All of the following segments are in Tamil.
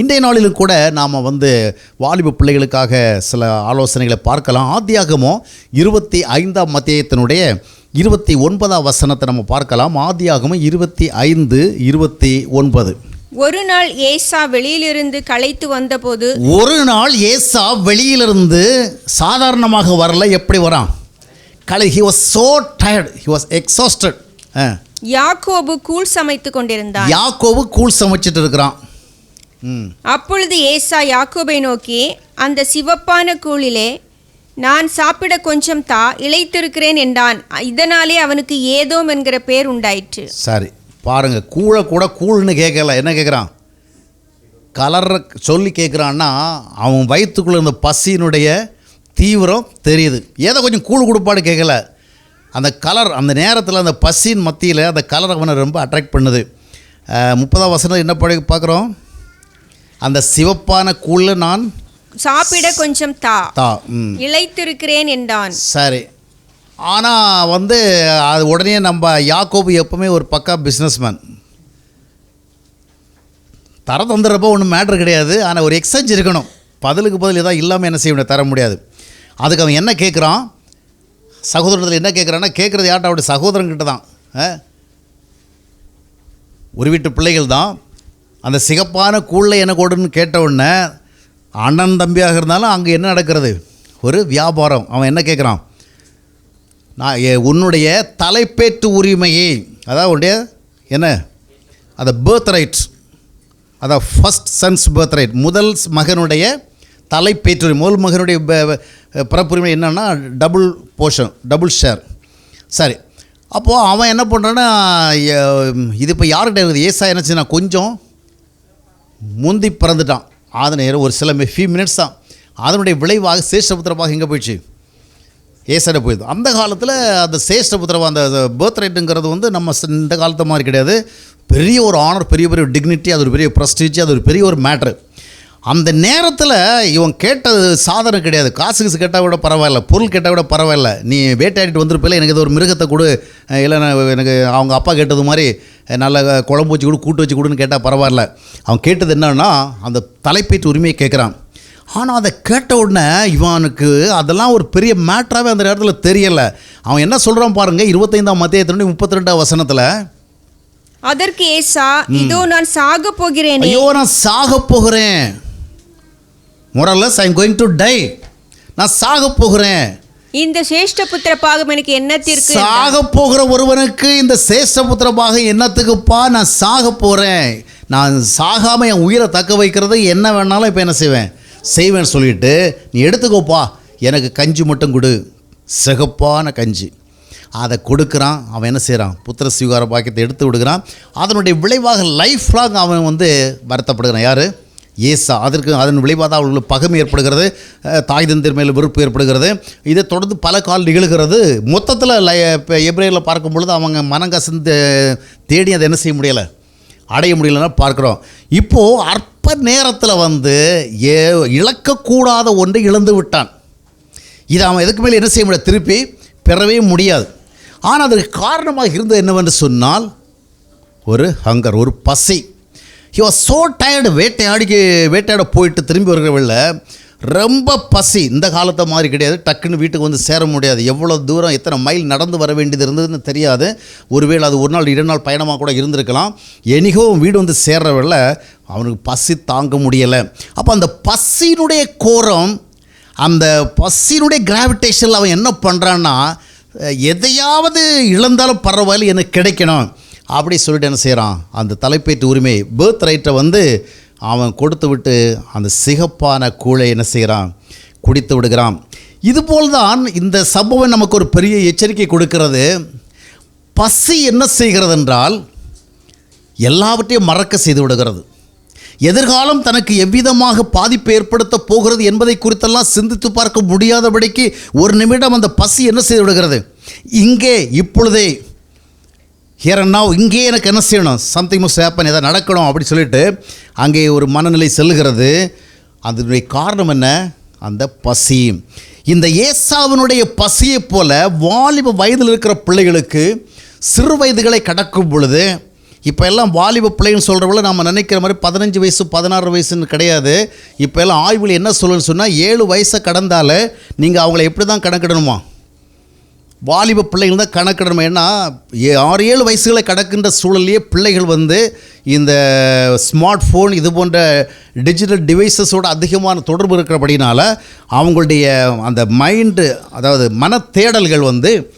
இன்றைய நாளிலும் கூட நாம் வந்து வாலிப பிள்ளைகளுக்காக சில ஆலோசனைகளை பார்க்கலாம். ஆதியாகமோ இருபத்தி ஐந்தாம் மத்தியத்தினுடைய இருபத்தி ஒன்பதாம் வசனத்தை நம்ம பார்க்கலாம். ஆதியாகமோ இருபத்தி ஐந்து இருபத்தி ஒன்பது ஒரு நாள் ஏசா வெளியிலிருந்து களைத்து வந்தபோது ஒரு நாள் ஏசா வெளியிலிருந்து சாதாரணமாக வரல. எப்படி வரான்? கலை he was so tired he was exhausted யாக்கோபு கூழ் சமைத்து கொண்டிருந்தான். யாக்கோவு கூழ் சமைச்சிட்டு இருக்கிறான். அப்பொழுது ஏசா யாக்கோபை நோக்கி அந்த சிவப்பான கூழிலே நான் சாப்பிட கொஞ்சம் தா இழைத்திருக்கிறேன் என்றான். இதனாலே அவனுக்கு ஏதோம் என்கிற பேர் உண்டாயிற்று. சரி பாருங்க கூழை கூட கூழ்னு கேட்கல. என்ன கேட்குறான்? கலர் சொல்லி கேட்குறான்னா அவன் வயிற்றுக்குள்ள இருந்த பசியினுடைய தீவிரம் தெரியுது. ஏதோ கொஞ்சம் கூழ் கொடுப்பாடு கேட்கல. அந்த கலர் அந்த நேரத்தில் அந்த பசியின் மத்தியில் அந்த கலர் அவனை ரொம்ப அட்ராக்ட் பண்ணுது. முப்பதாம் வசனம் என்ன படி பார்க்குறோம்? அந்த சிவப்பான கூழில் நான் சாப்பிட கொஞ்சம் தா. தா ம். இளைத்திருக்கிறேன் என்றான். சரி. ஆனால் வந்து அது உடனே நம்ம யாக்கோபு எப்பவுமே ஒரு பக்கா பிஸ்னஸ்மேன் தர தந்துடுறப்போ ஒன்றும் மேட்ரு கிடையாது. ஆனால் ஒரு எக்ஸ்சேஞ்ச் இருக்கணும். பதிலுக்கு பதில் ஏதாவது இல்லாமல் என்ன செய்ய முடியாது தர முடியாது. அதுக்கு அவன் என்ன கேட்குறான் சகோதரத்தில் என்ன கேட்குறான்னா கேட்குறது யார்ட்ட அவருடைய சகோதரன்கிட்ட தான்? ஒரு வீட்டு பிள்ளைகள் தான். அந்த சிகப்பான கூழில் என்ன கொடுன்னு கேட்ட உடனே அண்ணன் தம்பியாக இருந்தாலும் அங்கே என்ன நடக்கிறது? ஒரு வியாபாரம். அவன் என்ன கேட்குறான் நான் உன்னுடைய தலைப்பேற்று உரிமையை அதாவது உன்னுடைய என்ன? அந்த பேர்த் ரைட்ஸ் அதான் ஃபஸ்ட் சன்ஸ் பேர்த் ரைட் முதல் மகனுடைய தலைப்பேற்று முதல் மகனுடைய பிறப்புரிமை என்னென்னா டபுள் போர்ஷன் டபுள் ஷேர் சரி. அப்போது அவன் என்ன பண்ணுறான்னா இது இப்போ யார்கிட்ட இருக்குது? ஏசா என்ன கொஞ்சம் முந்தி பிறந்துட்டான். அது நேரம் ஒரு சில ஃபியூ மினிட்ஸ் தான். அதனுடைய விளைவாக சேஷ்டபுத்திரமாக எங்கே போயிடுச்சு? ஏசட போயிடுது. அந்த காலத்தில் அந்த சேஷ்டபுத்திரம் அந்த பேர்த் ரைட்டுங்கிறது வந்து நம்ம இந்த காலத்து மாதிரி கிடையாது. பெரிய ஒரு ஆனர் பெரிய பெரிய டிக்னிட்டி அது ஒரு பெரிய ப்ரஸ்டீஜ் அது ஒரு பெரிய ஒரு மேட்ரு அந்த நேரத்தில் இவன் கேட்டது சாதனம் கிடையாது. காசு காசு கேட்டால் கூட பரவாயில்ல பொருள் கேட்டால் கூட பரவாயில்ல. நீ வேட்டையாடிட்டு வந்திருப்பில்ல எனக்கு ஏதோ ஒரு மிருகத்தை கொடு. இல்லை நான் எனக்கு அவங்க அப்பா கேட்டது மாதிரி நல்ல குழம்பு வச்சு கொடு கூட்டு வச்சு கொடுன்னு கேட்டால் பரவாயில்ல. அவன் கேட்டது என்னன்னா அந்த தலைப்பேற்று உரிமையை கேட்குறான் ஆனால் அதை கேட்ட உடனே இவனுக்கு அதெல்லாம் ஒரு பெரிய மேட்ராகவே அந்த நேரத்தில் தெரியலை. அவன் என்ன சொல்கிறான் பாருங்க இருபத்தைந்தாம் மத்தியத்தினுடைய முப்பத்தி ரெண்டாம் வசனத்தில். அதற்கு ஏசா இதோ நான் சாக போகிறேனே. ஐயோ நான் சாக போகிறேன். மொரல்லஸ் ஐ கோயிங் டு டை நான் சாக போகிறேன். இந்த சேஷ்ட புத்திர பாகம் எனக்கு என்னத்திற்கு சாக போகிற ஒருவனுக்கு இந்த சேஷ்டபுத்திரமாக என்னத்துக்குப்பா? நான் சாக போகிறேன் நான் சாகாமல் என் உயிரை தக்க வைக்கிறது என்ன வேணாலும் இப்போ என்ன செய்வேன்? செய்வேன்னு சொல்லிட்டு நீ எடுத்துக்கோப்பா. எனக்கு கஞ்சி மட்டும் கொடு. சிகப்பான கஞ்சி. அதை கொடுக்குறான். அவன் என்ன செய்கிறான் புத்திர சுவீகார பாக்கியத்தை எடுத்து விடுகிறான். அதனுடைய விளைவாக லைஃப் லாங் அவன் வந்து வருத்தப்படுகிறான். யார்? ஏசா அதற்கு அதன் விளைவாக தான் அவர்களுக்கு பகம் ஏற்படுகிறது தாய் தந்தர் மேல் வெறுப்பு ஏற்படுகிறது. இதை தொடர்ந்து பல கால் நிகழ்கிறது. மொத்தத்தில் இப்போ எப்ரேலில் பார்க்கும் பொழுது அவங்க மனங்கசந்து தேடி அதை என்ன செய்ய முடியலை? அடைய முடியலன்னா பார்க்குறோம். இப்போது அற்ப நேரத்தில் வந்து ஏ இழக்கக்கூடாத ஒன்றை இழந்து விட்டான். இதை அவன் எதுக்கு மேலே என்ன செய்ய முடியாது திருப்பி பெறவே முடியாது. ஆனால் அதற்கு காரணமாக இருந்தது என்னவென்று சொன்னால் ஒரு ஹங்கர் ஒரு பசி. ஹி வாஸ் ஸோ டயர்டு வேட்டையாடிக்கு வேட்டையாட போயிட்டு திரும்பி வருகிறவள்ள ரொம்ப பசி இந்த காலத்தை மாதிரி கிடையாது. டக்குன்னு வீட்டுக்கு வந்து சேர முடியாது. எவ்வளோ தூரம் எத்தனை மைல் நடந்து வர வேண்டியது இருந்ததுன்னு தெரியாது. ஒருவேளை அது ஒரு நாள் இரண்டு நாள் பயணமாக கூட இருந்திருக்கலாம். எனிகோ வீடு வந்து சேர்றவள்ள அவனுக்கு பசி தாங்க முடியலை. அப்போ அந்த பசியினுடைய கோரம் அந்த பசியினுடைய கிராவிடேஷனில் அவன் என்ன பண்ணுறான்னா எதையாவது இழந்தாலும் பரவாயில்ல எனக்கு கிடைக்கணும். அப்படி சொல்லிட்டு என்ன செய்கிறான் அந்த தலைப்பேற்று உரிமை பேர்த் ரைட்டை வந்து அவன் கொடுத்து விட்டு அந்த சிகப்பான கூழை என்ன செய்கிறான்? குடித்து விடுகிறான். இதுபோல் தான் இந்த சம்பவம் நமக்கு ஒரு பெரிய எச்சரிக்கை கொடுக்கிறது. பசி என்ன செய்கிறது என்றால் எல்லாவற்றையும் மறக்க செய்து விடுகிறது. எதிர்காலம் தனக்கு எவ்விதமாக பாதிப்பை ஏற்படுத்த போகிறது என்பதை குறித்தெல்லாம் சிந்தித்து பார்க்க முடியாதபடிக்கு ஒரு நிமிடம் அந்த பசி என்ன செய்து விடுகிறது? இங்கே இப்பொழுதே ஹியர் அண்ட் இங்கே எனக்கு என்ன செய்யணும்? சம்திங் மஸ்ட் ஹேப்பன் எதாவது நடக்கணும் அப்படி சொல்லிட்டு அங்கே ஒரு மனநிலை செல்லுகிறது. அதனுடைய காரணம் என்ன? அந்த பசி. இந்த ஏசாவினுடைய பசியைப் போல வாலிப வயதில் இருக்கிற பிள்ளைகளுக்கு சிறு வயதுகளை கடக்கும் பொழுது இப்போ எல்லாம் வாலிப பிள்ளைன்னு சொல்கிறவங்கள நம்ம நினைக்கிற மாதிரி பதினஞ்சு வயசு பதினாறு வயசுன்னு கிடையாது. இப்போ எல்லாம் ஆய்வில் என்ன சொல்லுன்னு சொன்னால் ஏழு வயசை கடந்தால் நீங்கள் அவங்கள எப்படி தான் கணக்கிடணுமா? வாலிப பிள்ளைகள் தான் கணக்கிடணும். ஏன்னா ஏ- ஆறு ஏழு வயசுகளை கடக்கின்ற சூழல்லையே பிள்ளைகள் வந்து இந்த ஸ்மார்ட் ஃபோன் இது போன்ற டிஜிட்டல் டிவைசஸோட அதிகமான தொடர்பு இருக்கிறபடினால அவங்களுடைய அந்த மைண்டு அதாவது மன தேடல்கள் வந்து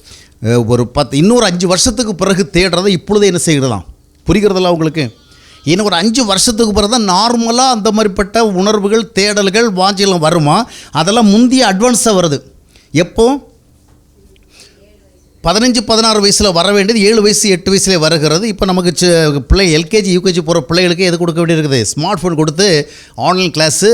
ஒரு பத்து இன்னொரு அஞ்சு வருஷத்துக்கு பிறகு தேடுறதை இப்பொழுதே என்ன செய்கிறதாம் புரிகிறதில்ல அவங்களுக்கு? இன்னும் ஒரு அஞ்சு வருஷத்துக்கு பிறகு தான் நார்மலாக அந்த மாதிரிப்பட்ட உணர்வுகள் தேடல்கள் வாஞ்சியெல்லாம் வருமா? அதெல்லாம் முந்தைய அட்வான்ஸாக வருது. எப்போது பதினஞ்சு பதினாறு வயசில் வர வேண்டியது ஏழு வயசு எட்டு வயசுல வருகிறது. இப்போ நமக்கு பிள்ளை எல்கேஜி யூகேஜி போகிற பிள்ளைகளுக்கு எது கொடுக்க வேண்டியிருக்குது? ஸ்மார்ட் ஃபோன் கொடுத்து online class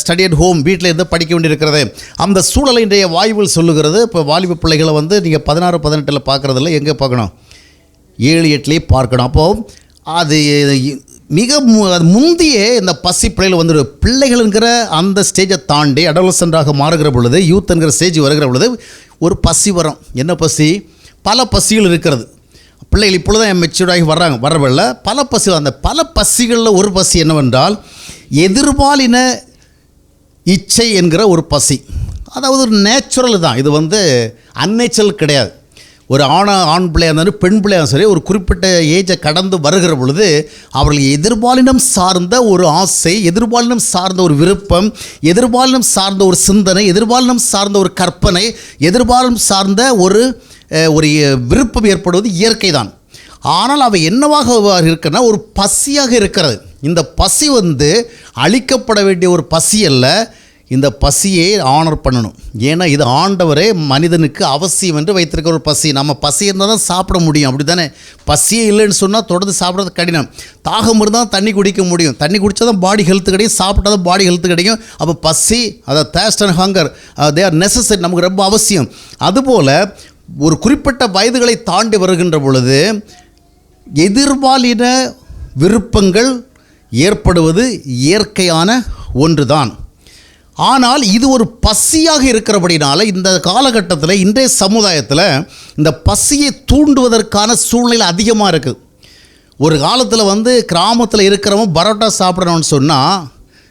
study at home வீட்டில் இருந்து படிக்க வேண்டியிருக்கிறது. அந்த சூழலை இன்றைய வாய்வில் சொல்லுகிறது. இப்போ வாலிப பிள்ளைகளை வந்து நீங்கள் பதினாறு பதினெட்டில் பார்க்குறதில்ல. எங்கே பார்க்கணும்? ஏழு எட்டுலேயே பார்க்கணும். அப்போது அது மிக மு- முந்திய இந்த பசி பிள்ளைகள் வந்துடு பிள்ளைகள்ங்கிற அந்த ஸ்டேஜை தாண்டி அடலசண்டாக மாறுகிற பொழுது யூத்ங்கிற ஸ்டேஜ் வருகிற பொழுது ஒரு பசி வரும். என்ன பசி? பல பசிகள் இருக்கிறது. பிள்ளைகள் இப்பொழுது தான் மெச்சூர்டாகி வர்றாங்க வரவில்லை பல பசி அந்த பல பசிகளில் ஒரு பசி என்னவென்றால் எதிர்பாலின இச்சை என்கிற ஒரு பசி. அதாவது ஒரு நேச்சுரல் தான். இது வந்து அன்னேச்சுரல் கிடையாது. ஒரு ஆணா ஆண் பிள்ளையாக இருந்தாலும் பெண் பிள்ளையாக சரி ஒரு குறிப்பிட்ட ஏஜை கடந்து வருகிற பொழுது அவர்கள் எதிர்பாலினம் சார்ந்த ஒரு ஆசை எதிர்பாலினம் சார்ந்த ஒரு விருப்பம் எதிர்பாலினம் சார்ந்த ஒரு சிந்தனை எதிர்பாலினம் சார்ந்த ஒரு கற்பனை எதிர்பாலினம் சார்ந்த ஒரு ஒரு விருப்பம் ஏற்படுவது இயற்கை தான் ஆனால் அவை என்னவாக இருக்குன்னா ஒரு பசியாக இருக்கிறது. இந்த பசி வந்து அழிக்கப்பட வேண்டிய ஒரு பசி அல்ல இந்த பசியை ஆனர் பண்ணணும். ஏன்னா இது ஆண்டவரே மனிதனுக்கு அவசியம் என்று வைத்திருக்கிற ஒரு பசி. நம்ம பசி இருந்தால் தான் சாப்பிட முடியும். அப்படி தானே பசியே இல்லைன்னு சொன்னால் தொடர்ந்து சாப்பிட்றது கடினம். தாகம் இருந்தால் தண்ணி குடிக்க முடியும். தண்ணி குடித்தா தான் பாடி ஹெல்த் கிடைக்கும். சாப்பிட்டா தான் பாடி ஹெல்த் கிடைக்கும். அப்போ பசி அதாவது thirst and hunger they are necessary நமக்கு ரொம்ப அவசியம். அதுபோல் ஒரு குறிப்பிட்ட வயதுகளை தாண்டி வருகின்ற பொழுது எதிர்பாலின விருப்பங்கள் ஏற்படுவது இயற்கையான ஒன்றுதான். ஆனால் இது ஒரு பசியாக இருக்கிறபடினால இந்த காலகட்டத்தில் இன்றைய சமுதாயத்தில் இந்த பசியை தூண்டுவதற்கான சூழ்நிலை அதிகமாக இருக்குது ஒரு காலத்தில் வந்து கிராமத்தில் இருக்கிறவன் பரோட்டா சாப்பிடணும்னு சொன்னால்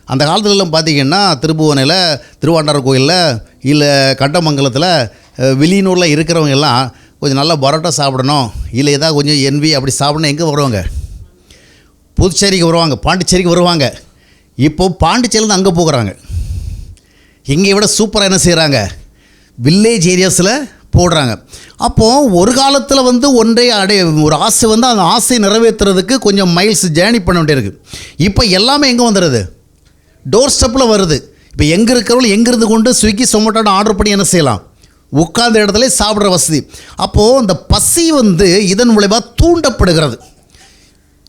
அந்த காலத்துலலாம் பார்த்தீங்கன்னா திருப்புவனையில் திருவாண்டார் கோயிலில் இல்லை கண்டமங்கலத்தில் அஹ், வெளியூரில் இருக்கிறவங்க எல்லாம் கொஞ்சம் நல்லா பரோட்டா சாப்பிடணும் இல்லை ஏதாவது கொஞ்சம் என்வி அப்படி சாப்பிடணும் எங்கே வருவாங்க? புதுச்சேரிக்கு வருவாங்க பாண்டிச்சேரிக்கு வருவாங்க. இப்போது பாண்டிச்சேரியிலேருந்து அங்கே போகிறாங்க. இங்கே விட சூப்பராக என்ன செய்கிறாங்க வில்லேஜ் ஏரியாஸில் போடுறாங்க. அப்போது ஒரு காலத்தில் வந்து ஒன்றை அடைய ஒரு ஆசை வந்து அந்த ஆசை நிறைவேற்றுறதுக்கு கொஞ்சம் மைல்ஸ் ஜேர்னி பண்ண வேண்டியிருக்கு இப்போ எல்லாமே எங்கே வந்துடுது டோர் ஸ்டெப்பில் வருது. இப்போ எங்கே இருக்கிறவங்களும் எங்கேருந்து கொண்டு ஸ்விக்கி சொமோட்டோட ஆர்டர் பண்ணி என்ன செய்யலாம்? உட்கார்ந்த இடத்துல சாப்பிட்ற வசதி. அப்போது அந்த பசி வந்து இதன் மூலயமா தூண்டப்படுகிறது.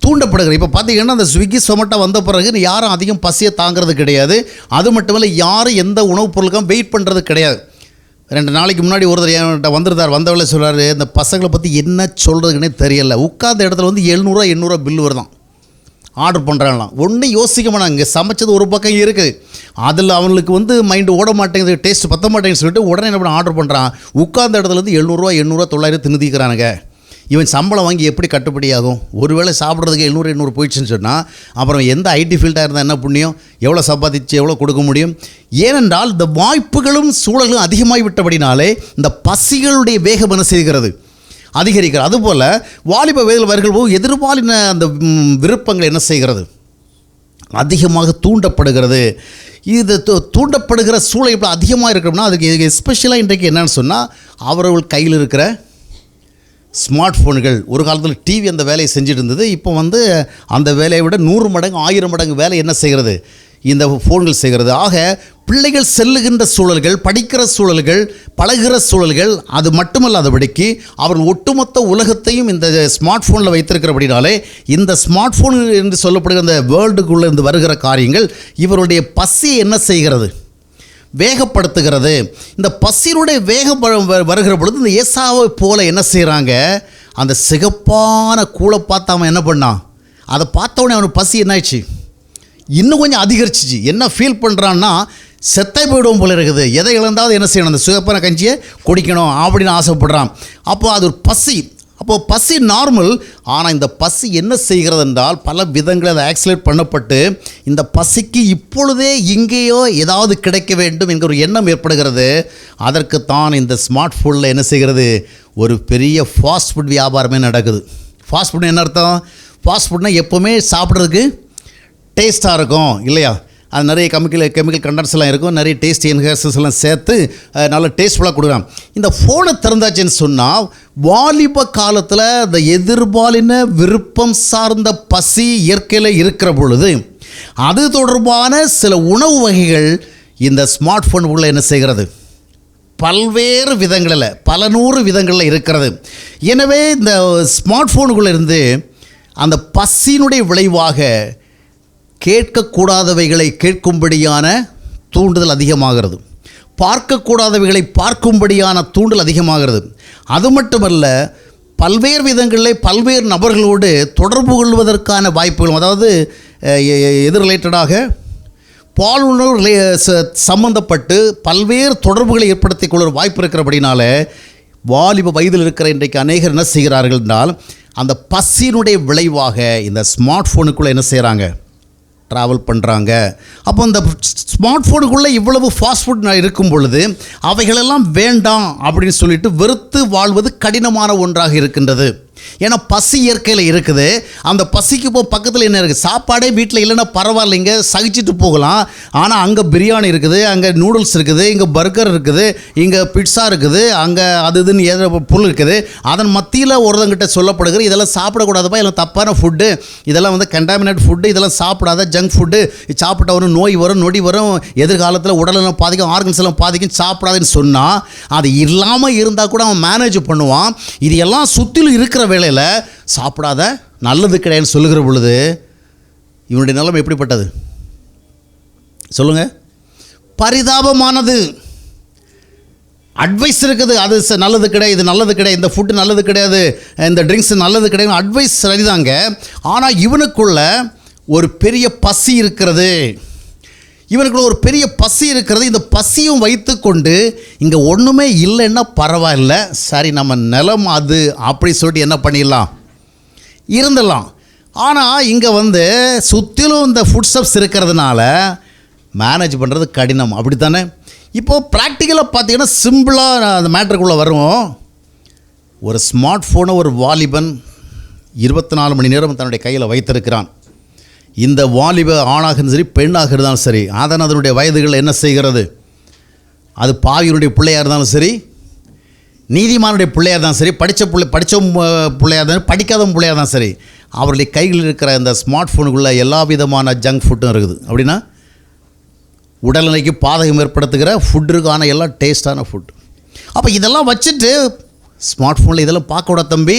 தூண்டப்படுகிறது. இப்போ பார்த்தீங்கன்னா அந்த ஸ்விக்கி சொமட்டோ வந்த பிறகு யாரும் அதிகம் பசியை தாங்கிறது கிடையாது. அது மட்டும் இல்லை யாரும் எந்த உணவுப் பொருளுக்கும் வெயிட் பண்ணுறது கிடையாது. ரெண்டு நாளைக்கு முன்னாடி ஒருத்தர் என்கிட்ட வந்திருந்தார். வந்தவளே சொல்கிறாரு இந்த பசங்களை பற்றி என்ன சொல்கிறதுக்குன்னே தெரியல. உட்கார்ந்த இடத்துல வந்து எழுநூறுவா எண்ணூறுவா பில்லு வருதான். ஆர்டர் பண்ணுறாங்களாம் ஒன்றும் யோசிக்க மாட்டாங்க. இங்கே சமைச்சது ஒரு பக்கம் இருக்குது அதில் அவங்களுக்கு வந்து மைண்டு ஓட மாட்டேங்குது டேஸ்ட் பத்த மாட்டேங்குன்னு சொல்லிட்டு உடனே என்ன பண்ண ஆர்டர் பண்ணுறான் உட்கார்ந்த இடத்துல வந்து எழுநூறுவா எண்ணூறுவா தொள்ளாயிரம் திணுதிக்கிறானுங்க இவன் சம்பளம் வாங்கி எப்படி கட்டுப்படி ஆகும் ஒருவேளை சாப்பிட்றதுக்கு எழுநூறு எண்ணூறு போயிடுச்சுன்னு சொன்னால் அப்புறம் எந்த ஐடி ஃபீல்டாக இருந்தால் என்ன புண்ணியம்? எவ்வளோ சம்பாதிச்சு எவ்வளோ கொடுக்க முடியும்? ஏனென்றால் இந்த வாய்ப்புகளும் சூழலும் அதிகமாகி விட்டபடினாலே இந்த பசிகளுடைய வேகம் என்ன செய்கிறது? அதிகரிக்கிறது. அதுபோல் வாலிப வயதில் வருகிற எதிர்பாலின அந்த விருப்பங்கள் என்ன செய்கிறது? அதிகமாக தூண்டப்படுகிறது. இது தூ- தூண்டப்படுகிற சூழல் இப்போ அதிகமாக இருக்கிறோம்னா அதுக்கு எஸ்பெஷலாக இன்றைக்கு என்னென்னு சொன்னால் அவர்கள் கையில் இருக்கிற ஸ்மார்ட் ஃபோன்கள் ஒரு காலத்தில் டிவி அந்த வேலையை செஞ்சுட்டு இருந்தது. இப்போ வந்து அந்த வேலையை விட நூறு மடங்கு ஆயிரம் மடங்கு வேலை என்ன செய்கிறது? இந்த ஃபோன்கள் செய்கிறது. ஆக பிள்ளைகள் செல்லுகின்ற சூழல்கள் படிக்கிற சூழல்கள் பழகிற சூழல்கள் அது மட்டுமல்லாதபடிக்கு அவர் ஒட்டுமொத்த உலகத்தையும் இந்த ஸ்மார்ட் ஃபோனில் வைத்திருக்கிறபடினாலே இந்த ஸ்மார்ட் ஃபோன் என்று சொல்லப்படுகிற இந்த வேர்ல்டுக்குள்ளே இருந்து வருகிற காரியங்கள் இவருடைய பசியை என்ன செய்கிறது? வேகப்படுத்துகிறது. இந்த பசியினுடைய வேகம் வ- வருகிற பொழுது இந்த ஏசாவை போல என்ன செய்கிறாங்க அந்த சிகப்பான கூளை பார்த்து அவன் என்ன பண்ணான் அதை பார்த்த உடனே அவனுக்கு பசி என்னாச்சு இன்னும் கொஞ்சம் அதிகரிச்சிச்சு. என்ன ஃபீல் பண்ணுறான்னா செத்தை போயிடுவோம் போல இருக்குது. எதை இழந்தாவது என்ன செய்யணும்? அந்த சிகப்பான கஞ்சியை குடிக்கணும் அப்படின்னு ஆசைப்படுறான். அப்போ அது ஒரு பசி. அப்போது பசி நார்மல் ஆனால் இந்த பசி என்ன செய்கிறது என்றால் பல விதங்களில் அதை ஆக்சிலேட் பண்ணப்பட்டு இந்த பசிக்கு இப்பொழுதே இங்கேயோ ஏதாவது கிடைக்க வேண்டும் என்கிற ஒரு எண்ணம் ஏற்படுகிறது. அதற்கு தான் இந்த ஸ்மார்ட் ஃபோனில் என்ன செய்கிறது? ஒரு பெரிய ஃபாஸ்ட் ஃபுட் வியாபாரமே நடக்குது. ஃபாஸ்ட் ஃபுட் என்ன அர்த்தம்? ஃபாஸ்ட் ஃபுட்னால் எப்போவுமே சாப்பிட்றதுக்கு டேஸ்ட்டாக இருக்கும் இல்லையா? அது நிறைய கெமிக்கல் கெமிக்கல் கண்டன்ஸ் எல்லாம் இருக்கும். நிறைய டேஸ்ட் என்ஹான்சஸ் எல்லாம் சேர்த்து நல்ல டேஸ்ட்ஃபுல்லாக கொடுக்குறான். இந்த ஃபோனை திறந்தாச்சுன்னு சொன்னால் வாலிப காலத்தில் இந்த எதிர்பாலின விருப்பம் சார்ந்த பசி இயற்கையில் இருக்கிற பொழுது அது தொடர்பான சில உணவு வகைகள் இந்த ஸ்மார்ட் ஃபோனுக்குள்ளே என்ன செய்கிறது? பல்வேறு விதங்களில் பல நூறு விதங்களில் இருக்கிறது. எனவே இந்த ஸ்மார்ட் ஃபோனுக்குள்ளே இருந்து அந்த பசியினுடைய விளைவாக கேட்கக்கூடாதவைகளை கேட்கும்படியான தூண்டுதல் அதிகமாகிறது. பார்க்கக்கூடாதவைகளை பார்க்கும்படியான தூண்டல் அதிகமாகிறது. அது மட்டுமல்ல பல்வேறு விதங்களில் பல்வேறு நபர்களோடு தொடர்பு கொள்வதற்கான வாய்ப்புகளும் அதாவது எ- எது ரிலேட்டடாக பாலுணர்வு ரிலே- ச- சம்பந்தப்பட்டு பல்வேறு தொடர்புகளை ஏற்படுத்திக் கொள்ள வாய்ப்பு இருக்கிறபடினால வாலிப வயதில் இருக்கிற இன்றைக்கு அநேகர் என்ன செய்கிறார்கள் என்றால் அந்த பசியினுடைய விளைவாக இந்த ஸ்மார்ட் ஃபோனுக்குள்ளே என்ன செய்கிறாங்க ட்ராவல் பண்ணுறாங்க அப்போ இந்த ஸ்மார்ட் ஃபோனுக்குள்ளே இவ்வளவு ஃபாஸ்ட் ஃபுட் இருக்கும் பொழுது அவைகளெல்லாம் வேண்டாம் அப்படின்னு சொல்லிட்டு வெறுத்து வாழ்வது கடினமான ஒன்றாக இருக்கின்றது. ஏன்னா பசி இயற்கையில் இருக்குது. அந்த பசிக்கு இப்போ பக்கத்தில் என்ன இருக்குது சாப்பாடே வீட்டில் இல்லைன்னா பரவாயில்லைங்க சகிச்சிட்டு போகலாம். ஆனால் அங்கே பிரியாணி இருக்குது அங்கே நூடுல்ஸ் இருக்குது இங்கே பர்கர் இருக்குது இங்கே பிட்ஸா இருக்குது அங்கே அது இதுன்னு ஏதோ பொருள் இருக்குது. அதன் மத்தியில் ஒருத்தங்கிட்ட சொல்லப்படுகிற இதெல்லாம் சாப்பிடக்கூடாதுப்பா இதெல்லாம் தப்பான ஃபுட்டு இதெல்லாம் வந்து கண்டாமினேட் ஃபுட்டு இதெல்லாம் சாப்பிடாத ஜங்க் ஃபுட்டு சாப்பிட்ட வரும் நோய் வரும் நொடி வரும். எதிர்காலத்தில் உடலெல்லாம் பாதிக்கும் ஆர்கன்ஸ் எல்லாம் பாதிக்கும் சாப்பிடாதுன்னு சொன்னால் அது இல்லாமல் இருந்தால் கூட அவன் மேனேஜ் பண்ணுவான். இது எல்லாம் சுற்றிலும் இருக்கிற வேளையில் சாப்பிடாத நல்லது கிடையாதுன்னு சொல்லுகிற பொழுது இவனுடைய நிலைமை எப்படிப்பட்டது? சொல்லுங்கள் பரிதாபமானது. அட்வைஸ் இருக்குது அது நல்லது கிடையாது இது நல்லது கிடையாது இந்த ஃபுட்டு நல்லது கிடையாது இந்த ட்ரிங்க்ஸ் நல்லது கிடையாது அட்வைஸ் சரிதாங்க. ஆனால் இவனுக்குள்ள ஒரு பெரிய பசி இருக்கிறது. இவனுக்குள்ள ஒரு பெரிய பசி இருக்கிறது. இந்த பசியும் வைத்துக்கொண்டு இங்கே ஒன்றுமே இல்லைன்னா பரவாயில்ல. சரி நம்ம நிலம் அது அப்படி சொல்லிட்டு என்ன பண்ணிடலாம்? இருந்துடலாம். ஆனால் இங்கே வந்து சுற்றிலும் இந்த ஃபுட் ஸ்டெப்ஸ் இருக்கிறதுனால மேனேஜ் பண்ணுறது கடினம். அப்படித்தானே? இப்போது ப்ராக்டிக்கலாக பார்த்தீங்கன்னா சிம்பிளாக அந்த மேட்ருக்குள்ளே வருவோம். ஒரு ஸ்மார்ட் ஃபோனை ஒரு வாலிபன் இருபத்தி நாலு மணி நேரம் தன்னுடைய கையில் வைத்திருக்கிறான். இந்த வாலிப ஆணாக சரி பெண்ணாக இருந்தாலும் சரி அதன் அதனுடைய வயதுகள் என்ன செய்கிறது? அது பாவியனுடைய பிள்ளையாக இருந்தாலும் சரி நீதிமானுடைய பிள்ளையாக தான் சரி படித்த பிள்ளை படித்த பிள்ளையாக தான் படிக்காத பிள்ளையாக தான் சரி அவருடைய கைகளில் இருக்கிற இந்த ஸ்மார்ட் ஃபோனுக்குள்ளே எல்லா விதமான ஜங்க் ஃபுட்டும் இருக்குது. அப்படின்னா உடல்நிலைக்கு பாதகம் ஏற்படுத்துகிற ஃபுட்டுக்கான எல்லாம் டேஸ்டான ஃபுட். அப்போ இதெல்லாம் வச்சுட்டு ஸ்மார்ட் ஃபோனில் இதெல்லாம் பார்க்க விட தம்பி.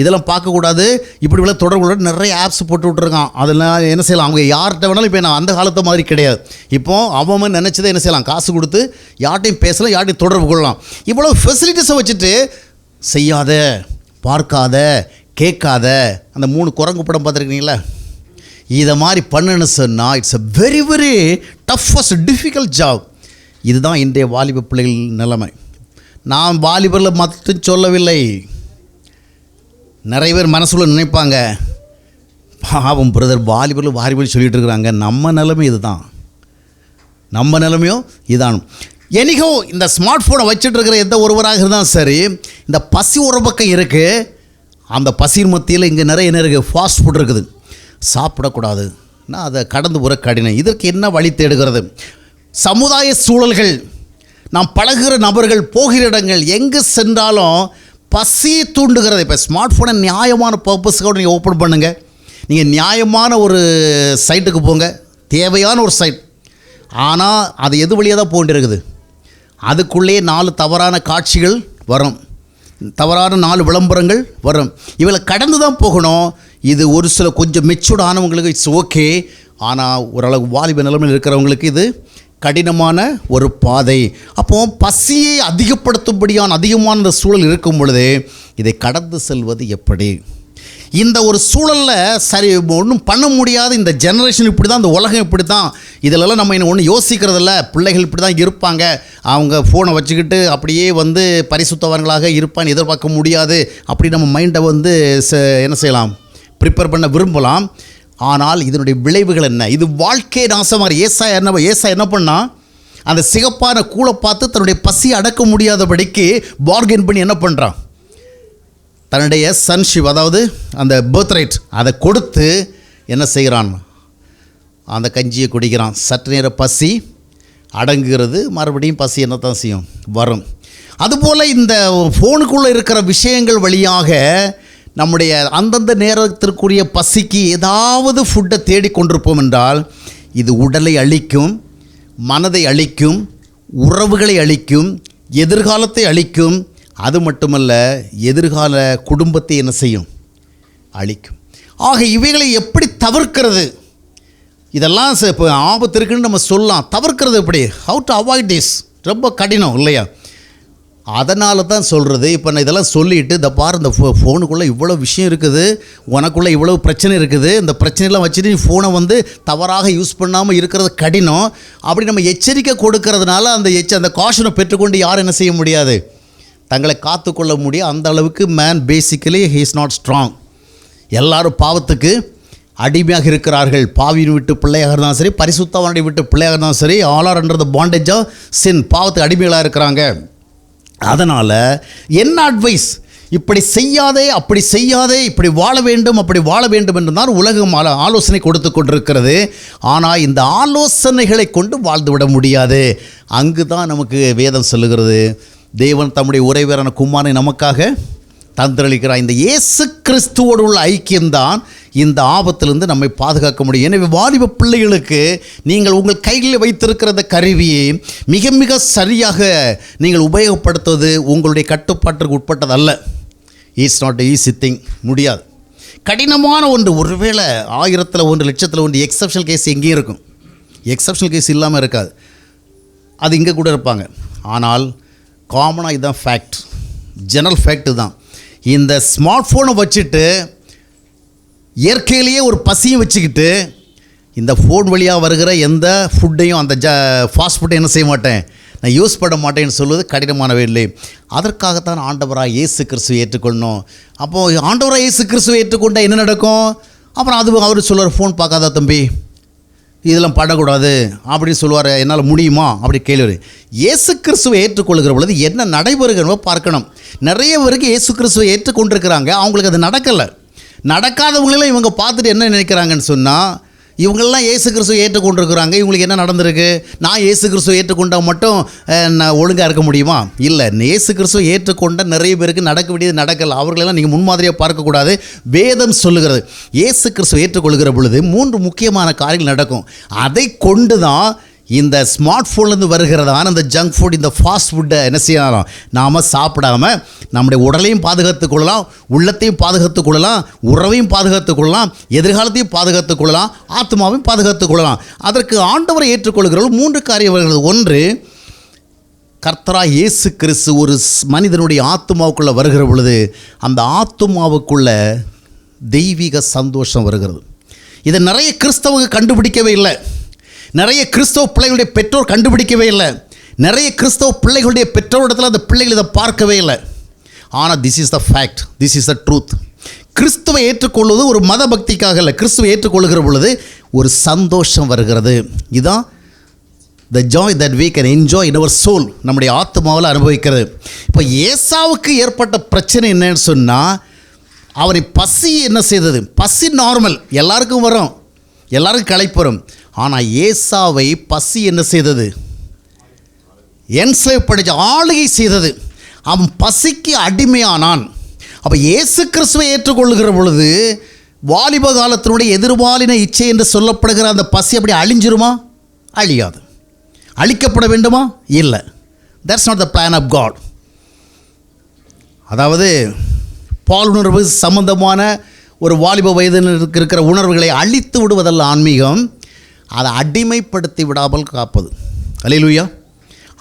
இதெல்லாம் பார்க்கக்கூடாது. இப்படி உள்ள தொடர்புகளோட நிறைய ஆப்ஸ் போட்டு விட்ருக்கான் அதெல்லாம் என்ன செய்யலாம்? அவங்க யார்கிட்ட வேணாலும் இப்போ நான் அந்த காலத்தை மாதிரி கிடையாது. இப்போ அவன் நினச்சதை என்ன செய்யலாம்? காசு கொடுத்து யார்ட்டையும் பேசலாம் யார்ட்டையும் தொடர்பு கொள்ளலாம். இவ்வளோ ஃபெசிலிட்டிஸை வச்சுட்டு செய்யாத பார்க்காத கேட்காத அந்த மூணு குரங்கு படம் பார்த்துருக்கீங்களா? இதை மாதிரி பண்ணுன்னு சொன்னால் it's a very very toughest difficult job இதுதான் இன்றைய வாலிப பிள்ளைகள் நிலைமை. நான் வாலிபரில் மட்டும் சொல்லவில்லை. நிறைய பேர் மனசுல நினைப்பாங்க. பாவம் பிரதர் வாலிபரில் வாலிபர் சொல்லிட்டு இருக்கிறாங்க. நம்ம நிலைமை இதுதான். நம்ம நிலைமையும் இதான். எனிகோ இந்த ஸ்மார்ட் ஃபோனை வச்சுட்டு இருக்கிற எந்த ஒருவராக இருந்தாலும் சரி இந்த பசி ஒரு பக்கம் இருக்குது அந்த பசியின் மத்தியில் இங்கே நிறைய என்ன இருக்குது ஃபாஸ்ட் ஃபுட் இருக்குது. சாப்பிடக்கூடாது. நான் அதை கடந்து போகிற கடினம். இதற்கு என்ன வழி தேடுகிறது? சமுதாய சூழல்கள். நாம் பழகுகிற நபர்கள் போகிற இடங்கள் எங்கே சென்றாலும் பசியை தூண்டுகிறது. இப்போ ஸ்மார்ட் ஃபோனை நியாயமான பர்பஸ்க்கோடு நீங்கள் ஓப்பன் பண்ணுங்கள் நீங்கள் நியாயமான ஒரு சைட்டுக்கு போங்க. தேவையான ஒரு சைட் ஆனால் அது எது வழியாக தான் போயிட்டு இருக்குது? அதுக்குள்ளேயே நாலு தவறான காட்சிகள் வரும். தவறான நாலு விளம்பரங்கள் வரும். இவளை கடந்து தான் போகணும். இது ஒரு சில கொஞ்சம் மெச்சூர்ட் ஆனவங்களுக்கு இட்ஸ் ஓகே ஆனால் ஓரளவு வாலிப நிலைமையில் இருக்கிறவங்களுக்கு இது கடினமான ஒரு பாதை. அப்போ பசியை அதிகப்படுத்தும்படியான அதிகமான இந்த சூழல் இருக்கும் பொழுது இதை கடந்து செல்வது எப்படி? இந்த ஒரு சூழலில் சரி ஒன்றும் பண்ண முடியாது இந்த ஜெனரேஷன் இப்படி தான் இந்த உலகம் இப்படி தான் இதிலெல்லாம் நம்ம இன்னும் ஒன்றும் யோசிக்கிறதில்ல. பிள்ளைகள் இப்படி தான் இருப்பாங்க. அவங்க ஃபோனை வச்சுக்கிட்டு அப்படியே வந்து பரிசுத்தவர்களாக இருப்பான்னு எதிர்பார்க்க முடியாது. அப்படி நம்ம மைண்டை வந்து ச- என்ன செய்யலாம்? ப்ரிப்பேர் பண்ண விரும்பலாம். ஆனால் இதனுடைய விளைவுகள் என்ன? இது வாழ்க்கை நாசமாக ஏசா என்ன ஏசா என்ன பண்ணால் அந்த சிகப்பான கூளை பார்த்து தன்னுடைய பசி அடக்க முடியாதபடிக்கு பார்கெயின் பண்ணி என்ன பண்ணுறான் தன்னுடைய சன்ஷிப் அதாவது அந்த பர்த் ரைட் அதை கொடுத்து என்ன செய்கிறான்? அந்த கஞ்சியை குடிக்கிறான். சற்று நேர பசி அடங்குகிறது. மறுபடியும் பசி என்ன தான் செய்யும்? வரும். அதுபோல் இந்த ஃபோனுக்குள்ளே இருக்கிற விஷயங்கள் வழியாக நம்முடைய அந்தந்த நேரத்திற்குரிய பசிக்கு ஏதாவது ஃபுட்டை தேடிக்கொண்டிருப்போம் என்றால் இது உடலை அழிக்கும் மனதை அழிக்கும் உறவுகளை அழிக்கும் எதிர்காலத்தை அழிக்கும் அது மட்டுமல்ல எதிர்கால குடும்பத்தை என்ன செய்யும்? அழிக்கும். ஆக இவைகளை எப்படி தவிர்க்கிறது? இதெல்லாம் இப்போ ஆபத்து இருக்குன்னு நம்ம சொல்லலாம். தவிர்க்கிறது எப்படி? ஹவு டு அவாய்ட் திஸ் ரொம்ப கடினம் இல்லையா? அதனால தான் சொல்கிறது இப்போ நான் இதெல்லாம் சொல்லிட்டு இந்த பார் இந்த ஃபோ ஃபோனுக்குள்ளே இவ்வளோ விஷயம் இருக்குது. உனக்குள்ளே இவ்வளோ பிரச்சனை இருக்குது. இந்த பிரச்சனையெல்லாம் வச்சுட்டு நீ ஃபோனை வந்து தவறாக யூஸ் பண்ணாமல் இருக்கிறது கடினம். அப்படி நம்ம எச்சரிக்கை கொடுக்கறதுனால அந்த எச்ச அந்த காஷனை பெற்றுக்கொண்டு யாரும் என்ன செய்ய முடியாது? தங்களை காத்துக்கொள்ள முடியும் அந்த அளவுக்கு man basically he is not strong எல்லாரும் பாவத்துக்கு அடிமையாக இருக்கிறார்கள். பாவியின் விட்டு பிள்ளையாக இருந்தாலும் சரி பரிசுத்தவனுடைய விட்டு பிள்ளையாக இருந்தாலும் சரி ஆலார்ன்றது பாண்டேஜாக சின் பாவத்துக்கு அடிமைகளாக இருக்கிறாங்க. அதனால் என்ன அட்வைஸ் இப்படி செய்யாதே அப்படி செய்யாதே இப்படி வாழ வேண்டும் அப்படி வாழ வேண்டும் என்று தான் உலகம் ஆலோ- ஆலோசனை கொடுத்து கொண்டிருக்கிறது. ஆனால் இந்த ஆலோசனைகளை கொண்டு வாழ்ந்துவிட முடியாது. அங்கு தான் நமக்கு வேதம் சொல்லுகிறது. தேவன் தம்முடைய உறைவரான குமாரை நமக்காக தந்திரளிக்கிறார். இந்த இயேசு கிறிஸ்துவோடு உள்ள ஐக்கியம்தான் இந்த ஆபத்திலிருந்து நம்மை பாதுகாக்க முடியும். எனவே வாலிப பிள்ளைகளுக்கு நீங்கள் உங்கள் கையில் வைத்திருக்கிற கருவியை மிக மிக சரியாக நீங்கள் உபயோகப்படுத்துவது உங்களுடைய கட்டுப்பாட்டிற்கு உட்பட்டது அல்ல இட்ஸ் நாட் ஈஸி திங் முடியாது. கடினமான ஒன்று. ஒருவேளை ஆயிரத்தில் ஒன்று லட்சத்தில் ஒன்று எக்ஸப்ஷனல் கேஸ் எங்கேயும் இருக்கும். எக்ஸப்ஷனல் கேஸ் இல்லாமல் இருக்காது. அது இங்கே கூட இருப்பாங்க. ஆனால் காமனாக இதுதான் ஃபேக்ட் ஜெனரல் ஃபேக்ட் தான். இந்த ஸ்மார்ட் ஃபோனை வச்சுட்டு இயற்கையிலேயே ஒரு பசியும் வச்சுக்கிட்டு இந்த ஃபோன் வழியாக வருகிற எந்த ஃபுட்டையும் அந்த ஜ ஃபாஸ்ட் ஃபுட்டை என்ன செய்ய மாட்டேன்? நான் யூஸ் பண்ண மாட்டேன்னு சொல்வது கடினமானவே இல்லை. அதற்காகத்தான் ஆண்டவராக இயேசு கிறிஸ்துவை ஏற்றுக்கொள்ளணும் அப்போது ஆண்டவராக இயேசு கிறிஸ்துவை ஏற்றுக்கொண்டால் என்ன நடக்கும்? அப்புறம் அது அவர் சொல்லுவார் ஃபோன் பார்க்காதா தம்பி? இதெல்லாம் பண்ணக்கூடாது அப்படின்னு சொல்லுவார். என்னால் முடியுமா? அப்படி கேள்வி இயேசு கிறிஸ்துவை ஏற்றுக்கொள்கிற பொழுது என்ன நடைபெறுகிறோ பார்க்கணும். நிறைய பேருக்கு இயேசு கிறிஸ்துவை ஏற்றுக்கொண்டிருக்கிறாங்க. அவங்களுக்கு அது நடக்கலை. நடக்காதவங்களெல்லாம் இவங்க பார்த்துட்டு என்ன நினைக்கிறாங்கன்னு சொன்னால் இவங்கெல்லாம் இயேசு கிறிஸ்துவை ஏற்றுக்கொண்டிருக்கிறாங்க. இவங்களுக்கு என்ன நடந்திருக்கு? நான் இயேசு கிறிஸ்துவை ஏற்றுக்கொண்டால் மட்டும் நான் ஒழுங்காக இருக்க முடியுமா? இல்லை. இயேசு கிறிஸ்துவை ஏற்றுக்கொண்ட நிறைய பேருக்கு நடக்க வேண்டியது நடக்கல. அவர்களெல்லாம் நீங்கள் முன்மாதிரியாக பார்க்கக்கூடாது வேதம் சொல்லுகிறது. இயேசு கிறிஸ்துவை ஏற்றுக்கொள்கிற பொழுது மூன்று முக்கியமான காரியங்கள் நடக்கும். அதை கொண்டு தான் இந்த ஸ்மார்ட் ஃபோன்லேருந்து வருகிறதான இந்த ஜங்க் ஃபுட் இந்த ஃபாஸ்ட் ஃபுட்டை என்ன செய்யலாம்? நாம் சாப்பிடாம நம்முடைய உடலையும் பாதுகாத்துக் கொள்ளலாம் உள்ளத்தையும் பாதுகாத்துக் கொள்ளலாம் உறவையும் பாதுகாத்துக் கொள்ளலாம் எதிர்காலத்தையும் பாதுகாத்துக் கொள்ளலாம் ஆத்மாவையும் பாதுகாத்துக் கொள்ளலாம். அதற்கு ஆண்டவரை ஏற்றுக்கொள்கிறவர்கள் மூன்று காரியம் வருகிறது ஒன்று கர்த்தரா இயேசு கிறிஸ்து ஒரு ஸ்- மனிதனுடைய ஆத்மாவுக்குள்ளே வருகிற பொழுது அந்த ஆத்மாவுக்குள்ள தெய்வீக சந்தோஷம் வருகிறது. இதை நிறைய கிறிஸ்தவங்க கண்டுபிடிக்கவே இல்லை. நிறைய கிறிஸ்தவ பிள்ளைகளுடைய பெற்றோர் கண்டுபிடிக்கவே இல்லை. நிறைய கிறிஸ்தவ பிள்ளைகளுடைய பெற்றோரிடத்தில் அந்த பிள்ளைகள் இதை பார்க்கவே இல்லை. ஆனால் this is the fact this is the truth கிறிஸ்துவை ஏற்றுக்கொள்வது ஒரு மத பக்திக்காக இல்லை. கிறிஸ்துவை ஏற்றுக்கொள்கிற பொழுது ஒரு சந்தோஷம் வருகிறது. இதுதான் the joy that we can enjoy in our soul நம்முடைய ஆத்மாவில் அனுபவிக்கிறது. இப்போ ஏசாவுக்கு ஏற்பட்ட பிரச்சனை என்னன்னு சொன்னால் அவரை பசி என்ன செய்தது? பசி நார்மல் எல்லாருக்கும் வரும். எல்லாருக்கும் களைப்பரும். ஆனால் ஏசாவை பசி என்ன செய்தது? என்சேவ் படித்த ஆளுகை செய்தது. அவன் பசிக்கு அடிமையானான். அப்போ இயேசு கிறிஸ்துவை ஏற்றுக்கொள்கிற பொழுது வாலிப காலத்தினுடைய எதிர்பாலின இச்சை என்று சொல்லப்படுகிற அந்த பசி அப்படி அழிஞ்சிருமா? அழியாது. அழிக்கப்பட வேண்டுமா? இல்லை. That's not the plan of God அதாவது பாலுணர்வு சம்பந்தமான ஒரு வாலிப வயதினருக்கு இருக்கிற உணர்வுகளை அழித்து விடுவதல்ல ஆன்மீகம் அதை அடிமைப்படுத்தி விடாமல் காப்பது. அல்லேலூயா.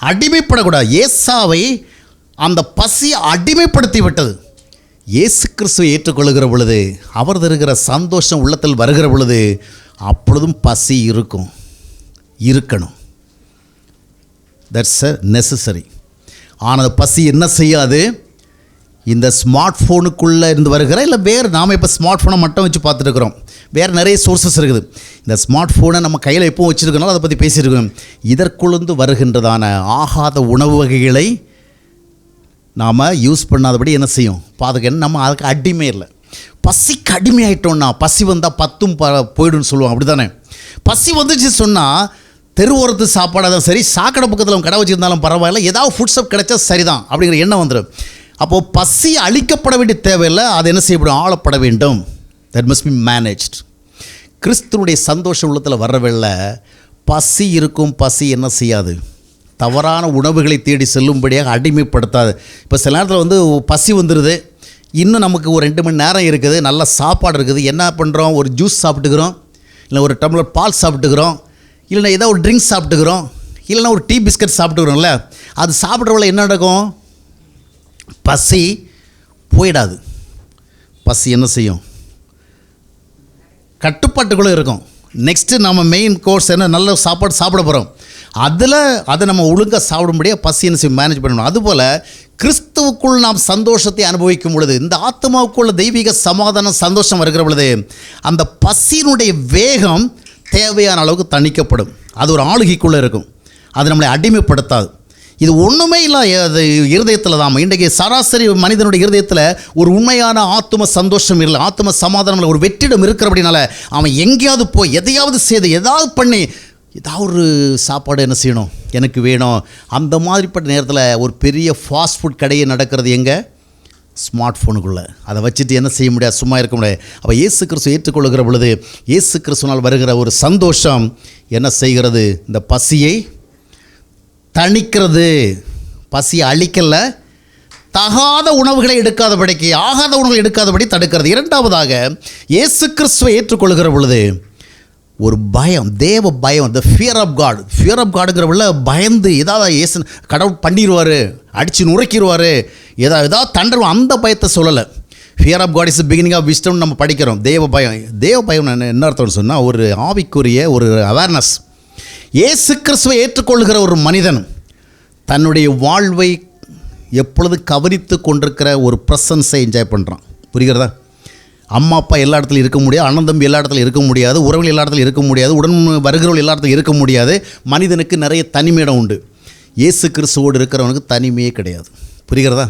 அடிமைப்படக்கூடாது. ஏசாவை அந்த பசி அடிமைப்படுத்தி விட்டது. இயேசு கிறிஸ்துவை ஏற்றுக்கொள்கிற பொழுது அவர் தருகிற சந்தோஷம் உள்ளத்தில் வருகிற பொழுது அப்பொழுதும் பசி இருக்கும். இருக்கணும். தட்ஸ் அ நெசசரி ஆனால் பசி என்ன செய்யாது? இந்த ஸ்மார்ட் ஃபோனுக்குள்ளே இருந்து வருகிற இல்லை வேறு நாம் இப்போ ஸ்மார்ட் ஃபோனை மட்டும் வச்சு பார்த்துருக்குறோம் வேறு நிறைய சோர்சஸ் இருக்குது. இந்த ஸ்மார்ட் ஃபோனை நம்ம கையில் எப்போவும் வச்சுருக்கனால அதை பற்றி பேசியிருக்கோம் இதற்குள்ளுந்து வருகின்றதான ஆகாத உணவு வகைகளை நாம் யூஸ் பண்ணாதபடி என்ன செய்யும்? பாதுகாக்க நம்ம அதுக்கு அடிமை இல்லை. பசிக்கு அடிமையாயிட்டோம்னா பசி வந்தால் பத்தும் ப போயிடும்னு சொல்லுவோம். அப்படி தானே பசி வந்துச்சு சொன்னால் தெருவோரத்து சாப்பாடாக தான் சரி சாக்கடை பக்கத்தில் கடை வச்சுருந்தாலும் பரவாயில்ல ஏதாவது ஃபுட் ஸ்டப் கிடைச்சா சரிதான் அப்படிங்கிற எண்ணம் வந்துடும் அப்போது பசி அழிக்கப்பட வேண்டிய தேவையில்லை அது என்ன செய்யப்படும்? ஆளப்பட வேண்டும். தட் மஸ்ட் பி மேனேஜ்ட் கிறிஸ்துவனுடைய சந்தோஷம் உள்ளத்தில் வர்றவில்ல பசி இருக்கும் பசி என்ன செய்யாது? தவறான உணவுகளை தேடி செல்லும்படியாக அடிமைப்படுத்தாது. இப்போ சில நேரத்தில் வந்து பசி வந்துடுது இன்னும் நமக்கு ஒரு ரெண்டு மணி நேரம் இருக்குது. நல்ல சாப்பாடு இருக்குது. என்ன பண்ணுறோம் ஒரு ஜூஸ் சாப்பிட்டுக்கிறோம். இல்லை ஒரு டம்ளர் பால் சாப்பிட்டுக்கிறோம். இல்லைன்னா ஏதோ ஒரு ட்ரிங்க்ஸ் சாப்பிட்டுக்கிறோம். இல்லைன்னா ஒரு டீ பிஸ்கட் சாப்பிட்டுக்கிறோம்ல. அது சாப்பிட்றவள என்ன நடக்கும்? பசி போயிடாது. பசி என்ன செய்யும்? கட்டுப்பாட்டுக்குள்ளே இருக்கும். நெக்ஸ்ட்டு நம்ம மெயின் கோர்ஸ் என்ன? நல்ல சாப்பாடு சாப்பிட போகிறோம் அதில் அதை நம்ம ஒழுங்காக சாப்பிடும்படியாக பசி என்ன செய்யும்? மேனேஜ் பண்ணணும். அதுபோல் கிறிஸ்துவுக்குள் நாம் சந்தோஷத்தை அனுபவிக்கும் பொழுது இந்த ஆத்மாவுக்குள்ள தெய்வீக சமாதானம் சந்தோஷம் வருகிற பொழுது அந்த பசியினுடைய வேகம் தேவையான அளவுக்கு தணிக்கப்படும். அது ஒரு ஆளுகைக்குள்ளே இருக்கும். அது நம்மளை அடிமைப்படுத்தாது. இது ஒன்றுமே இல்லை அது இருதயத்தில் தான். இன்றைக்கு சராசரி மனிதனுடைய இருதயத்தில் ஒரு உண்மையான ஆத்ம சந்தோஷம் இல்லை ஆத்ம சமாதானம் இல்லை ஒரு வெற்றிடம் இருக்கிறபடினால அவன் எங்கேயாவது போய் எதையாவது செய்து எதாவது பண்ணி ஏதாவது ஒரு சாப்பாடு என்ன செய்யணும்? எனக்கு வேணும். அந்த மாதிரிப்பட்ட நேரத்தில் ஒரு பெரிய ஃபாஸ்ட் ஃபுட் கடையை நடக்கிறது எங்கே? ஸ்மார்ட் ஃபோனுக்குள்ளே அதை வச்சுட்டு என்ன செய்ய முடியாது? சும்மா இருக்க முடியாது. அப்போ இயேசு கிறிஸ்து ஏற்றுக்கொள்கிற பொழுது இயேசு கிறிஸ்துனால் வருகிற ஒரு சந்தோஷம் என்ன செய்கிறது? இந்த பசியை தணிக்கிறது. பசி அழிக்கலை. தகாத உணவுகளை எடுக்காதபடிக்கு ஆகாத உணவுகளை எடுக்காதபடி தடுக்கிறது. இரண்டாவதாக இயேசு கிறிஸ்துவை ஏற்றுக்கொள்கிற பொழுது ஒரு பயம் தேவ பயம் the fear of God fear of காடுங்கிறவள்ள பயந்து ஏதாவது இயேசு கடவுள் பண்ணிடுவார் அடித்து நுரைக்கிடுவார் ஏதாவது ஏதாவது தண்டரும் அந்த பயத்தை சொல்லலை. Fear of God is beginning of விஸ்டம்னு நம்ம படிக்கிறோம். தேவ பயம் தேவ பயம் என்ன என்ன அர்த்தம்னு சொன்னால் ஒரு ஆவிக்குரிய ஒரு அவேர்னஸ் இயேசு கிறிஸ்துவை ஏற்றுக்கொள்கிற ஒரு மனிதன் தன்னுடைய வாழ்வை எப்பொழுது கவனித்து கொண்டிருக்கிற ஒரு ப்ரெசன்ஸை என்ஜாய் பண்ணுறான் புரிகிறதா? அம்மா அப்பா எல்லா இடத்துலையும் இருக்க முடியாது அண்ணன் தம்பி எல்லா இடத்துலையும் இருக்க முடியாது உறவுகள் எல்லா இடத்துலையும் இருக்க முடியாது உடன் வருகிறவர்கள் எல்லா இடத்துலையும் இருக்க முடியாது மனிதனுக்கு நிறைய தனிமையிடம் உண்டு. இயேசு கிறிஸ்துவோடு இருக்கிறவனுக்கு தனிமையே கிடையாது. புரிகிறதா?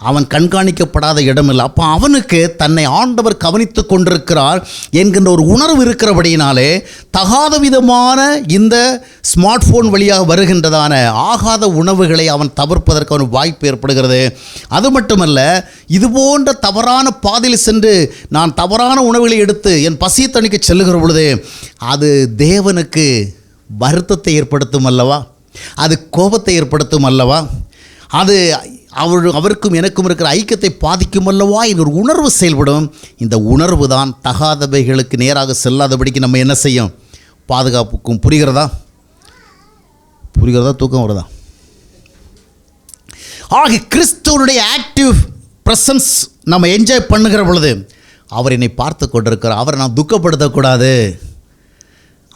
அவன் கண்காணிக்கப்படாத இடமில்லை. அப்போ அவனுக்கு தன்னை ஆண்டவர் கவனித்து கொண்டிருக்கிறார் என்கின்ற ஒரு உணர்வு இருக்கிறபடியினாலே தகாத விதமான இந்த ஸ்மார்ட் ஃபோன் வழியாக வருகின்றதான ஆகாத உணவுகளை அவன் தவிர்ப்பதற்கு அவன் வாய்ப்பு ஏற்படுகிறது. அது மட்டுமல்ல இது போன்ற தவறான பாதையில் சென்று நான் தவறான உணவுகளை எடுத்து என் பசியை தணிக்க செல்லுகிற பொழுது அது தேவனுக்கு வருத்தத்தை ஏற்படுத்தும் அல்லவா? அது கோபத்தை ஏற்படுத்தும் அல்லவா? அது அவர் அவருக்கும் எனக்கும் இருக்கிற ஐக்கியத்தை பாதிக்கும் அல்லவா என்ற ஒரு உணர்வு செயல்படும். இந்த உணர்வு தான் தகாதவைகளுக்கு நேராக செல்லாதபடிக்கு நம்ம என்ன செய்யும்? பாதுகாப்புக்கும் புரிகிறதா? புரிகிறதா? தூக்கம் வருதா? ஆக கிறிஸ்துவனுடைய ஆக்டிவ் ப்ரெசன்ஸ் நம்ம என்ஜாய் பண்ணுகிற பொழுது அவர் என்னை பார்த்து கொண்டிருக்கிறார். அவரை நான் துக்கப்படுத்தக்கூடாது.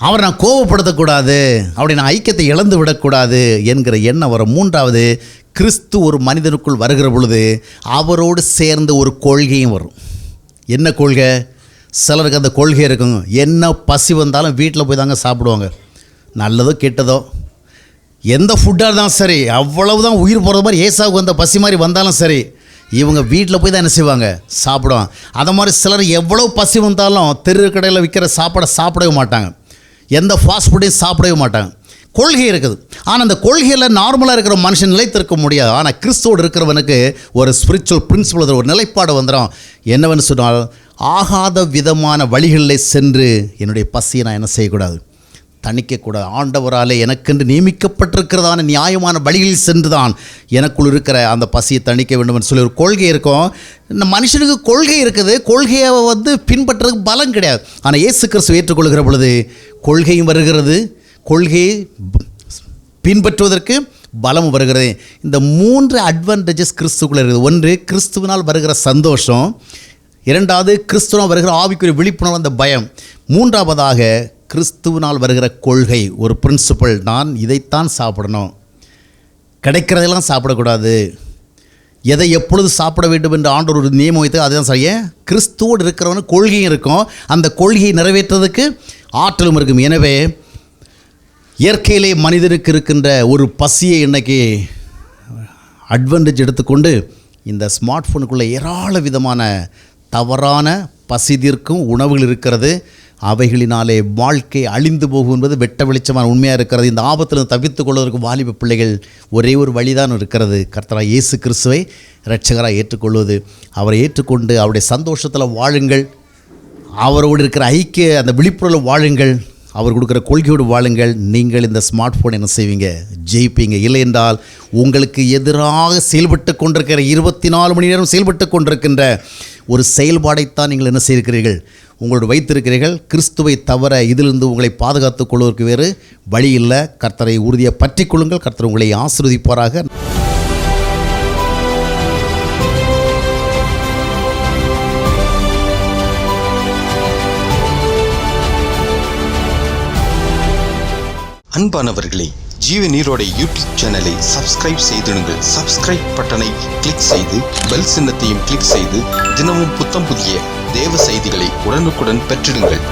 அவரை நான் கோபப்படுத்தக்கூடாது அப்படி நான் ஐக்கியத்தை இழந்து விடக்கூடாது என்கிற எண்ணம் வரும். மூன்றாவது கிறிஸ்து ஒரு மனிதனுக்குள் வருகிற பொழுது அவரோடு சேர்ந்து ஒரு கொள்கையும் வரும். என்ன கொள்கை? சிலருக்கு அந்த கொள்கை இருக்குங்க என்ன பசி வந்தாலும் வீட்டில் போய் தாங்க சாப்பிடுவாங்க. நல்லதோ கெட்டதோ. எந்த ஃபுட்டாக இருந்தாலும் சரி அவ்வளவு தான் உயிர் போகிறது மாதிரி ஏசாவுக்கு வந்த பசி மாதிரி வந்தாலும் சரி இவங்க வீட்டில் போய் தான் என்ன செய்வாங்க? சாப்பிடுவாங்க. அதை மாதிரி சிலர் எவ்வளோ பசி வந்தாலும் தெரு கடையில் விற்கிற சாப்பாடை சாப்பிடவே மாட்டாங்க. எந்த ஃபாஸ்ட் ஃபுட்டையும் சாப்பிடவே மாட்டாங்க. கொள்கை இருக்குது. ஆனால் அந்த கொள்கையில் நார்மலாக இருக்கிற மனுஷன் நிலைத்திருக்க முடியாது. ஆனால் கிறிஸ்துவோடு இருக்கிறவனுக்கு ஒரு ஸ்பிரிச்சுவல் பிரின்சிபல் ஒரு நிலைப்பாடு வந்துடும் என்னவென்னு சொன்னால் ஆகாத விதமான வழிகளில் சென்று என்னுடைய பசியை நான் என்ன செய்யக்கூடாது? தணிக்கக்கூடாது. ஆண்டவராலே எனக்கென்று நியமிக்கப்பட்டிருக்கிறதான நியாயமான வழிகளில் சென்று தான் எனக்குள் இருக்கிற அந்த பசியை தணிக்க வேண்டும் என்று சொல்லி ஒரு கொள்கை இருக்கும். இந்த மனுஷனுக்கு கொள்கை இருக்குது. கொள்கையை வந்து பின்பற்றுறதுக்கு பலம் கிடையாது. ஆனால் இயேசு கிறிஸ்து ஏற்றுக்கொள்கிற பொழுது கொள்கையும் வருகிறது. கொள்கையை பின்பற்றுவதற்கு பலம் வருகிறது. இந்த மூன்று அட்வான்டேஜஸ் கிறிஸ்துக்குள்ள இருக்குது. ஒன்று கிறிஸ்துவினால் வருகிற சந்தோஷம். இரண்டாவது கிறிஸ்துவனால் வருகிற ஆவிக்குரிய விழிப்புணர்வு அந்த பயம். மூன்றாவதாக கிறிஸ்துவினால் வருகிற கொள்கை ஒரு பிரின்சிபல் நான் இதைத்தான் சாப்பிடணும். கிடைக்கிறதெல்லாம் சாப்பிடக்கூடாது. எதை எப்பொழுது சாப்பிட வேண்டும் என்று ஆண்டவர் ஒரு நியமம் வைத்து அதுதான் சரியா? கிறிஸ்துவோடு இருக்கிறவனு கொள்கையும் இருக்கும். அந்த கொள்கையை நிறைவேற்றுறதுக்கு ஆற்றலும் இருக்கும். எனவே இயற்கையிலே மனிதனுக்கு இருக்கின்ற ஒரு பசியை இன்றைக்கி அட்வான்டேஜ் எடுத்துக்கொண்டு இந்த ஸ்மார்ட் ஃபோனுக்குள்ளே ஏராள விதமான தவறான பசி தீர்க்கும் உணவுகள் இருக்கிறது. அவைகளினாலே வாழ்க்கை அழிந்து போகும் என்பது வெட்ட வெளிச்சமான உண்மையாக இருக்கிறது. இந்த ஆபத்தில் தவித்துக் கொள்வதற்கு வாலிப பிள்ளைகள் ஒரே ஒரு வழிதான் இருக்கிறது. கர்த்தரா இயேசு கிறிஸ்துவை இரட்சகராக ஏற்றுக்கொள்வது. அவரை ஏற்றுக்கொண்டு அவருடைய சந்தோஷத்தில் வாழுங்கள். அவரோடு இருக்கிற ஐக்கிய அந்த விழிப்புணர்வு வாழுங்கள். அவர் கொடுக்குற கொள்கையோடு வாழுங்கள். நீங்கள் இந்த ஸ்மார்ட் ஃபோன் என்ன செய்வீங்க? ஜெயிப்பீங்க. இல்லை என்றால் உங்களுக்கு எதிராக செயல்பட்டு கொண்டிருக்கிற இருபத்தி நாலு மணி நேரம் செயல்பட்டு கொண்டிருக்கின்ற ஒரு செயல்பாடைத்தான் நீங்கள் என்ன செய்திருக்கிறீர்கள் உங்களோடு வைத்திருக்கிறீர்கள். கிறிஸ்துவை தவிர இதிலிருந்து உங்களை பாதுகாத்துக் கொள்வதற்கு வேறு வழி இல்லை. கர்த்தரை உறுதியை பற்றி கொள்ளுங்கள். கர்த்தர் உங்களை ஆசிர்வதிப்பாராக. அன்பானவர்களே ஜீவ நீரோட யூடியூப் சேனலை சப்ஸ்கிரைப் செய்திடுங்கள் சப்ஸ்கிரைப் பட்டனை கிளிக் செய்து பெல் சின்னத்தையும் கிளிக் செய்து தினமும் புத்தம் புதிய தேவ செய்திகளை உடனுக்குடன் பெற்றிடுங்கள்.